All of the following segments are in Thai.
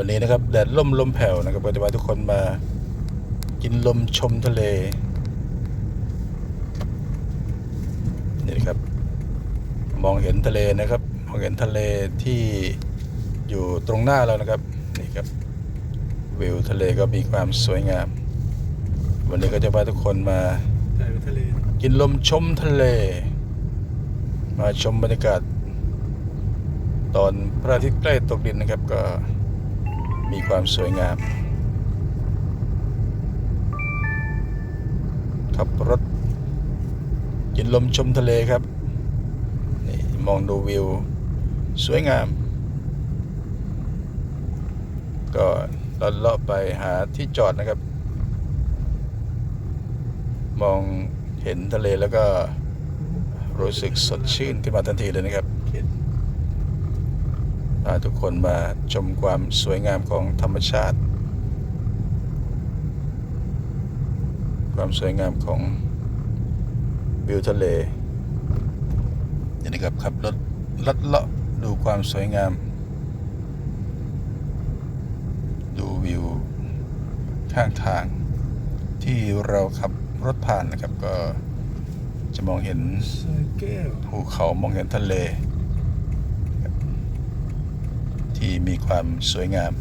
วันนี้นะครับแดดล่มลมแผ่วนะครับก็จะพาทุกคนมากินลมชมทะเลนี่นะครับ มองเห็นทะเลนะครับ มองเห็นทะเลที่อยู่ตรงหน้าเรานะครับนี่ครับวิวทะเลก็มีความสวยงาม วันนี้ก็จะพาทุกคนมาไปทะเลกินลมชมทะเล มาชมบรรยากาศ ตอนพระอาทิตย์ใกล้ตกดินนะครับก็ มีความสวยงาม ขับรถกินลมชมทะเลครับ นี่มองดูวิว สวยงาม ก็ลอดเลาะไปหาที่จอดนะครับ มองเห็นทะเลแล้วก็รู้สึกสดชื่นขึ้นมาทันทีเลยนะครับาทุกคนมาชมความสวยงามของธรรมชาติ ความสวยงามของวิวทะเลนี่นะครับขับรถลัดเลาะดูความสวยงาม ดูวิวข้างทาง ที่เราขับรถผ่านนะครับก็จะมองเห็นภูเขามองเห็นทะเล ที่มีความสวยงาม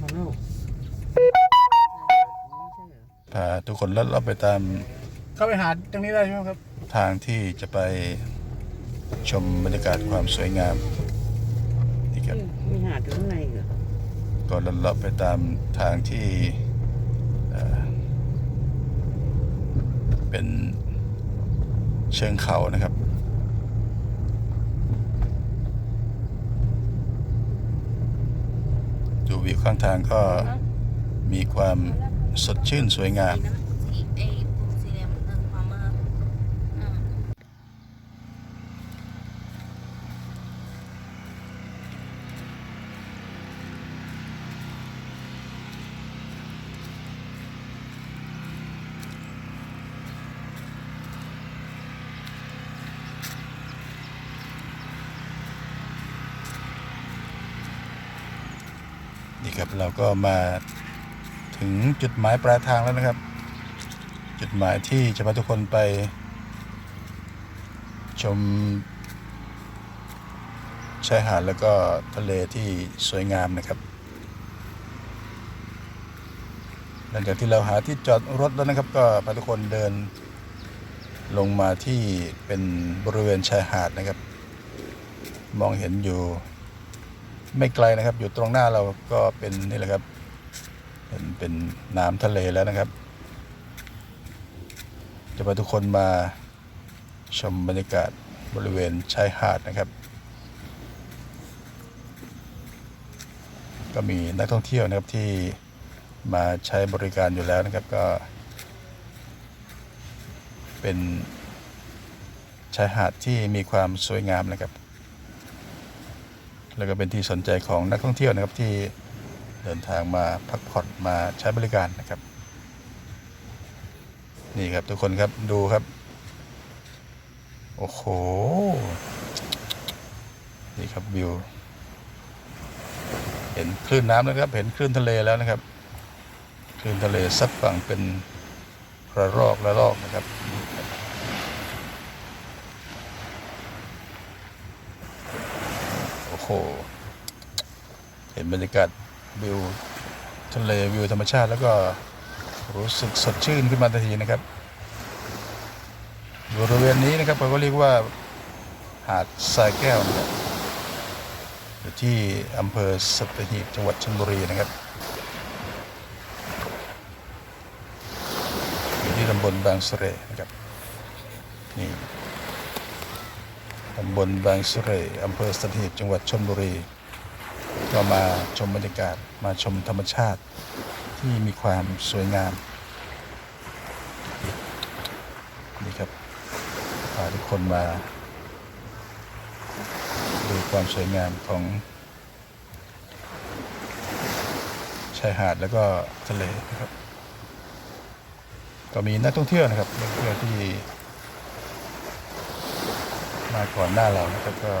มาแล้วพาทุกคนลัดเลาะไปตามเข้าไปหาตรงนี้ได้ใช่ไหมครับ ทางที่จะไปชมบรรยากาศความสวยงาม นี่ครับ มีหาดอยู่ข้างในเหรอก็ลัดเลาะไปตามทางที่เอ่อเป็น เชิงเขานะครับ ดูวิวข้างทางก็มีความสดชื่นสวยงาม สีไอ้ปุ่มสีเหลี่ยมเรื่องความว่าอืม นี่ครับ เราก็มาถึงจุดหมายปลายทางแล้วนะครับ จุดหมายที่จะพาทุกคนไป ชมชายหาดแล้วก็ทะเลที่สวยงามนะครับ หลังจากที่เราหาที่จอดรถแล้วนะครับ ก็พาทุกคนเดินลงมาที่เป็นบริเวณชายหาดนะครับ มองเห็นอยู่ ไม่ไกลนะครับ อยู่ตรงหน้าเราก็เป็นนี่แหละครับเห็นเป็นน้ำทะเลแล้วนะครับ จะพาทุกคนมาชมบรรยากาศบริเวณชายหาดนะครับ ก็มีนักท่องเที่ยวนะครับที่มาใช้บริการอยู่แล้วนะครับก็ เป็นชายหาดที่มีความสวยงามนะครับ แล้วก็เป็นที่สนใจของนักท่องเที่ยวนะครับที่เดินทางมาพักผ่อนมาใช้บริการนะครับ นี่ครับทุกคนครับดูครับ โอ้โห นี่ครับวิว เห็นคลื่นน้ำแล้วครับ เห็นคลื่นทะเลแล้วนะครับ คลื่นทะเลซัดฝั่งเป็นระลอกระลอกนะครับ โอ้โห เห็นบรรยากาศวิวทะเลวิวธรรมชาติแล้วก็รู้สึกสดชื่นขึ้นมาทันทีนะครับ บริเวณนี้นะครับเราก็เรียกว่าหาดทรายแก้วนะครับอยู่ที่อำเภอสัตหีบจังหวัดชลบุรีนะครับอยู่ที่ตำบลบางสเสร่นะครับนี่ำบลบางสุเรอำเภอสตีบจังหวัดชลบุรี ก็มาชมบรรยากาศมาชมธรรมชาติที่มีความสวยงาม นี่ครับพาทุกคนมาดูความสวยงามของชายหาดแล้วก็ทะเลนะครับ ก็มีนักท่องเที่ยวนะครับนักท่องเที่ยวที่ มาก่อนหน้าเรานะครับก็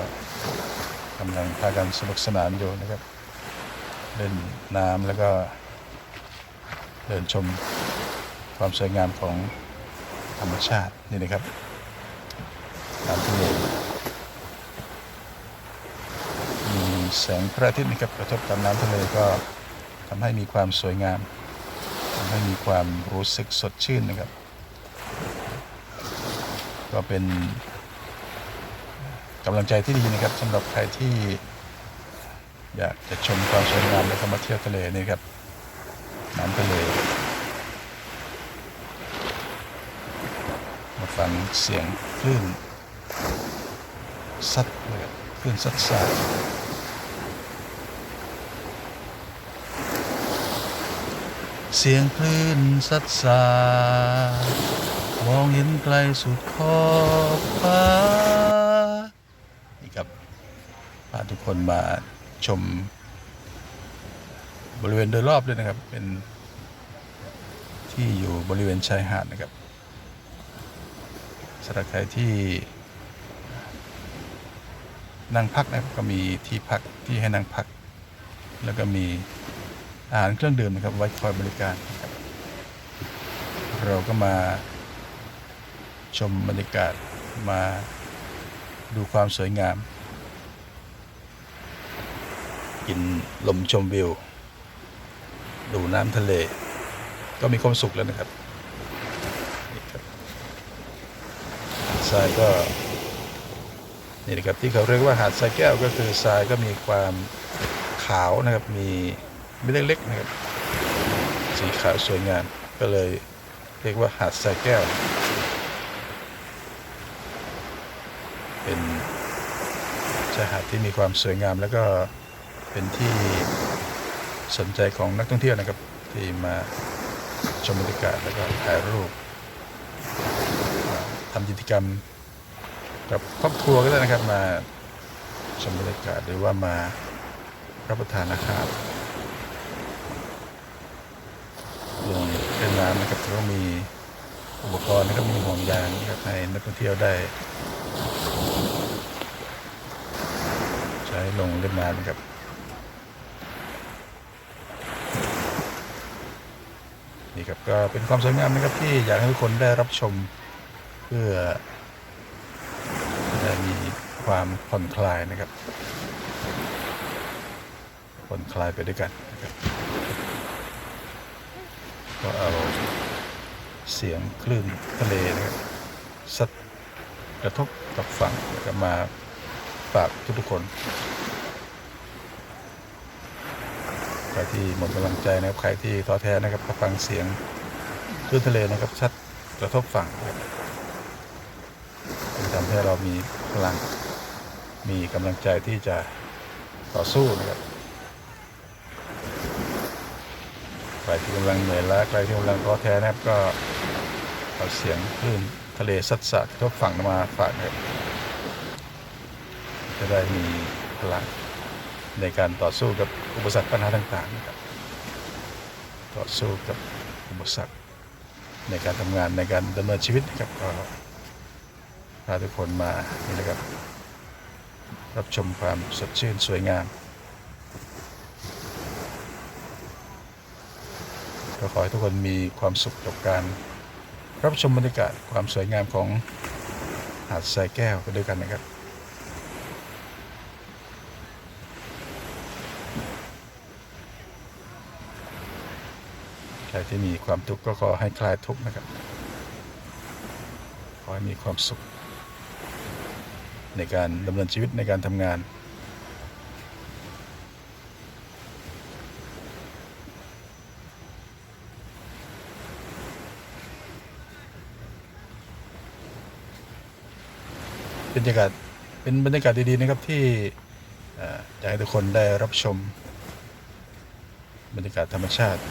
กำลังพากันสนุกสนานอยู่นะครับ เล่นน้ำแล้วก็เดินชมความสวยงามของธรรมชาตินี่นะครับน้ำทะเลมีแสงพระอาทิตย์นะครับกระทบกับน้ำทะเลก็ทำให้มีความสวยงามทำให้มีความรู้สึกสดชื่นนะครับ ก็เป็น กำลังใจที่ดีนะครับสำหรับใครที่ อยากจะชมความสวยงามและก็มาเที่ยวทะเลนี่ครับน้ำทะเลมาฟังเสียงคลื่นซัดเลยคลื่นซัดสาเสียงคลื่นซัดสามองเห็นไกลสุดขอบฟ้า ครับพาทุกคนมาชมบริเวณโดยรอบด้วยนะครับ เป็นที่อยู่บริเวณชายหาดนะครับสำหรับใครที่นั่งพักนะครับก็มีที่พักที่ให้นั่งพัก แล้วก็มีอาหารเครื่องดื่มนะครับไว้คอยบริการนะครับเราก็มาชมบรรยากาศมา ดูความสวยงาม กินลมชมวิว ดูน้ำทะเล ก็มีความสุขแล้วนะครับนี่ครับทรายก็นี่นะครับที่เขาเรียกว่าหาดทรายแก้วก็คือทรายก็มีความขาวนะครับมีเม็ดเล็กๆนะครับสีขาวสวยงามก็เลยเรียกว่าหาดทรายแก้ว เป็นชายหาดที่มีความสวยงาม แล้วก็เป็นที่สนใจของนักท่องเที่ยวนะครับ ที่มาชมบรรยากาศแล้วก็ถ่ายรูปทำกิจกรรมกับครอบครัวก็ได้นะครับมาชมบรรยากาศหรือว่ามารับประทานอาหารลงเล่นน้ำนะครับก็มีอุปกรณ์นะครับมีห่วงยางนะครับให้นักท่องเที่ยวได้ ใช้ลงเล่นน้ำนะครับนี่ครับก็เป็นความสวยงามนะครับที่อยากให้ทุกคนได้รับชมเพื่อจะมีความผ่อนคลายนะครับผ่อนคลายไปด้วยกันนะครับก็เอาเสียงคลื่นทะเลนะครับซัดกระทบกับฝั่งแล้วก็มา ทุกๆคนใครที่หมดกำลังใจนะครับใครที่ท้อแท้นะครับก็ฟังเสียงคลื่นทะเลนะครับชัดกระทบฝั่งทำให้เรามีพลังมีกำลังใจที่จะต่อสู้นะครับใครที่กำลังเหนื่อยล้าใครที่กำลังท้อแท้นะครับก็เอาเสียงคลื่นทะเลซัดสาดกระทบฝั่งมาฝากนะครับ จะได้มีพลังในการต่อสู้กับอุปสรรคปัญหาต่างๆนะครับต่อสู้กับอุปสรรคในการทำงานในการดำเนินชีวิตนะครับก็พาทุกคนมานี่นะครับ รับชมความสดชื่นสวยงาม ก็ขอให้ทุกคนมีความสุขกับการรับชมบรรยากาศความสวยงามของหาดทรายแก้วไปด้วยกันนะครับ ใครที่มีความทุกข์ก็ขอให้คลายทุกข์นะครับ ขอให้มีความสุข ในการดำเนินชีวิตในการทำงาน บรรยากาศเป็นบรรยากาศดี ๆ นะครับที่อยากให้ทุกคนได้รับชม บรรยากาศธรรมชาติ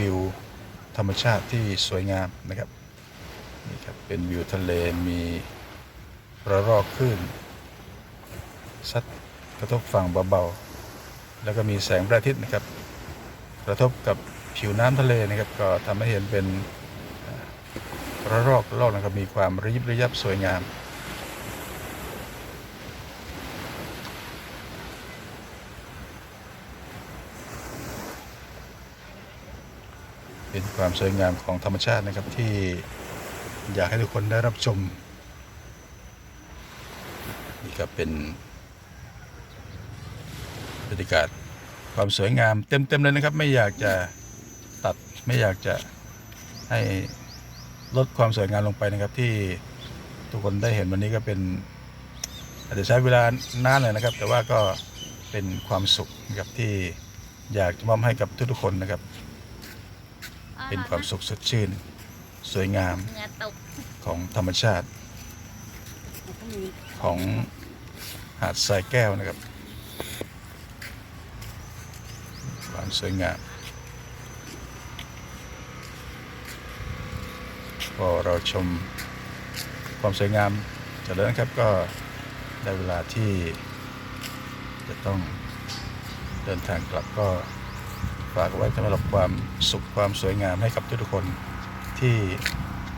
วิวธรรมชาติที่สวยงามนะครับนี่ครับเป็นวิวทะเลมีระรอกคลื่นซัดกระทบฝั่งเบาๆแล้วก็มีแสงพระอาทิตย์นะครับ กระทบกับผิวน้ำทะเลนะครับ ก็ทำให้เห็นเป็นระรอกระรอกนะครับมีความระยิบระยับสวยงาม เป็นความสวยงามของธรรมชาตินะครับที่อยากให้ทุกคนได้รับชม นี่ก็เป็นบรรยากาศความสวยงามเต็มๆเลยนะครับ ไม่อยากจะตัดไม่อยากจะให้ลดความสวยงามลงไปนะครับ ที่ทุกคนได้เห็นวันนี้ก็เป็น อาจจะใช้เวลานานเลยนะครับ แต่ว่าก็เป็นความสุขนะครับที่อยากจะมอบให้กับทุกๆคนนะครับ เป็นความสุขสดชื่น สวยงามเหงาตกของธรรมชาติของหาดทรายแก้วนะครับ ความสวยงาม พอเราชมความสวยงามเสร็จแล้วนครับก็ได้เวลาที่จะต้องเดินทางกลับก็ ฝากไว้สำหรับความสุขความสวยงามให้กับทุกๆคนที่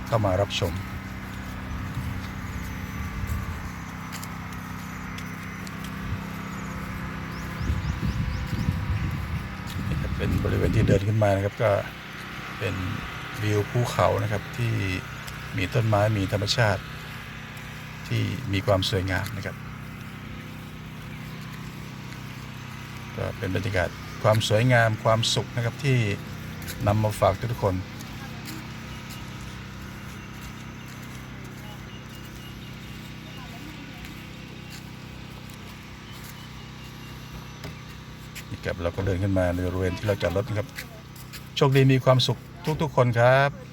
เข้ามารับชม เป็นบริเวณที่เดินขึ้นมานะครับก็เป็นวิวภูเขานะครับที่มีต้นไม้มีธรรมชาติ ที่มีความสวยงามนะครับ ก็เป็นบรรยากาศ ความสวยงามความสุขนะครับที่นำมาฝากทุกคน นี่ครับเราก็เดินขึ้นมาในบริเวณที่เราจอดรถนะครับ โชคดีมีความสุขทุกๆคนครับ